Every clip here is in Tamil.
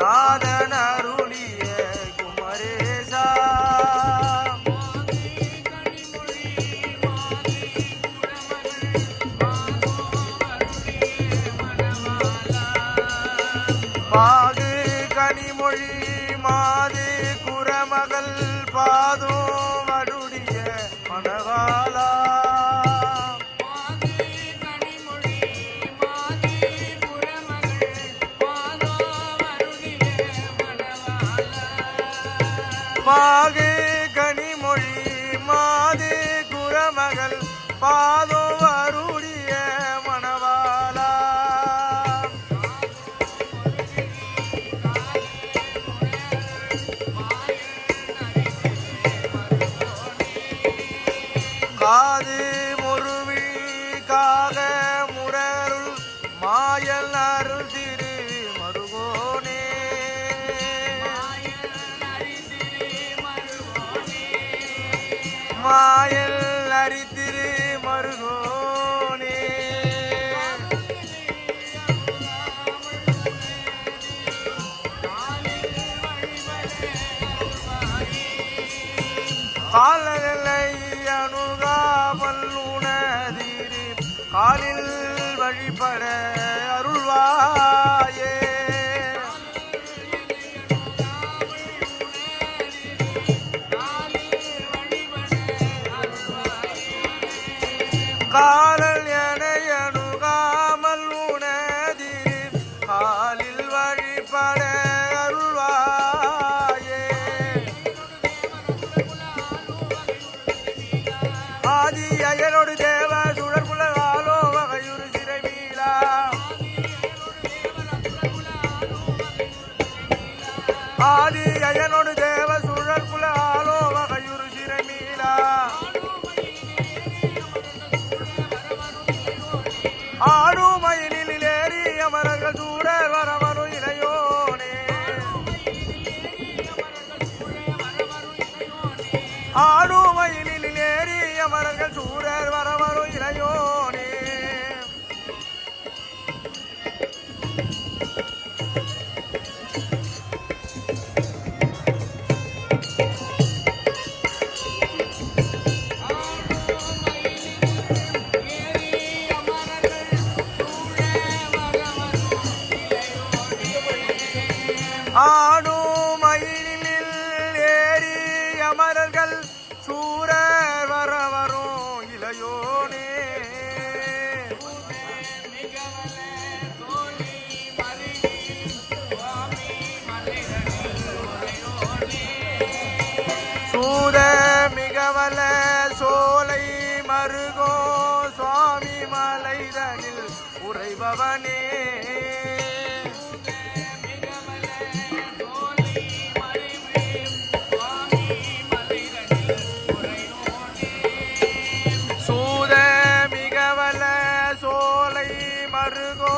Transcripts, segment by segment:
நாதன் அருளிய குமரேசா. பாகு கனிமொழி மாது குரமகள் பாதோ வடுடிய மணவாளா. பாகு கனிமொழி மாது குரமகள் பாதோ மாயல் அரித்திரு மருகோனே. காலக காலல் என அணுகாமல் காலில் வழிபட அருள்வாயே. ஆதி அயனோடு தேவ சுழற்புல ஆலோ வகையுறு சிறை ஆதி அயனோடு மலைதனில் உறைபவனே. சூத மருகோ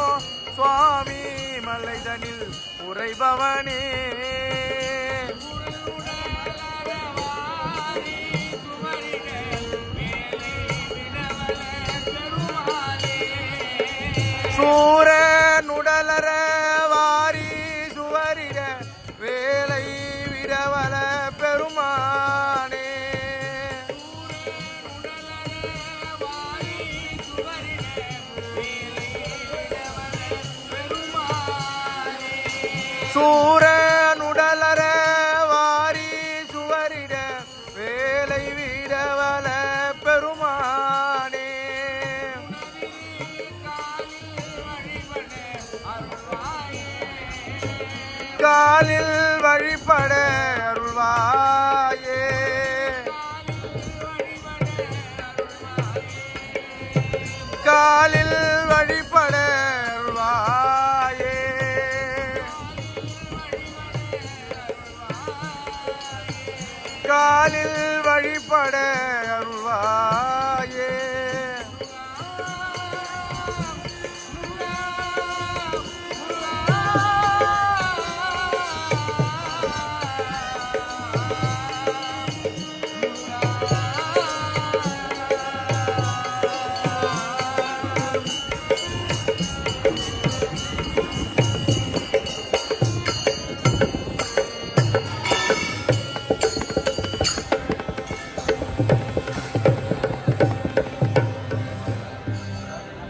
சுவாமி மலைதனில் உறைபவனே. சூர நுடலர வாரி சுவரிட வேலை விடவல பெருமானே. சூர நுடலர வாரி சுவரிட வேலை விடவ காலில் வழிபட அருள்வாயே. காலில் வழிபட அருள்வாயே. காலில் வழிபட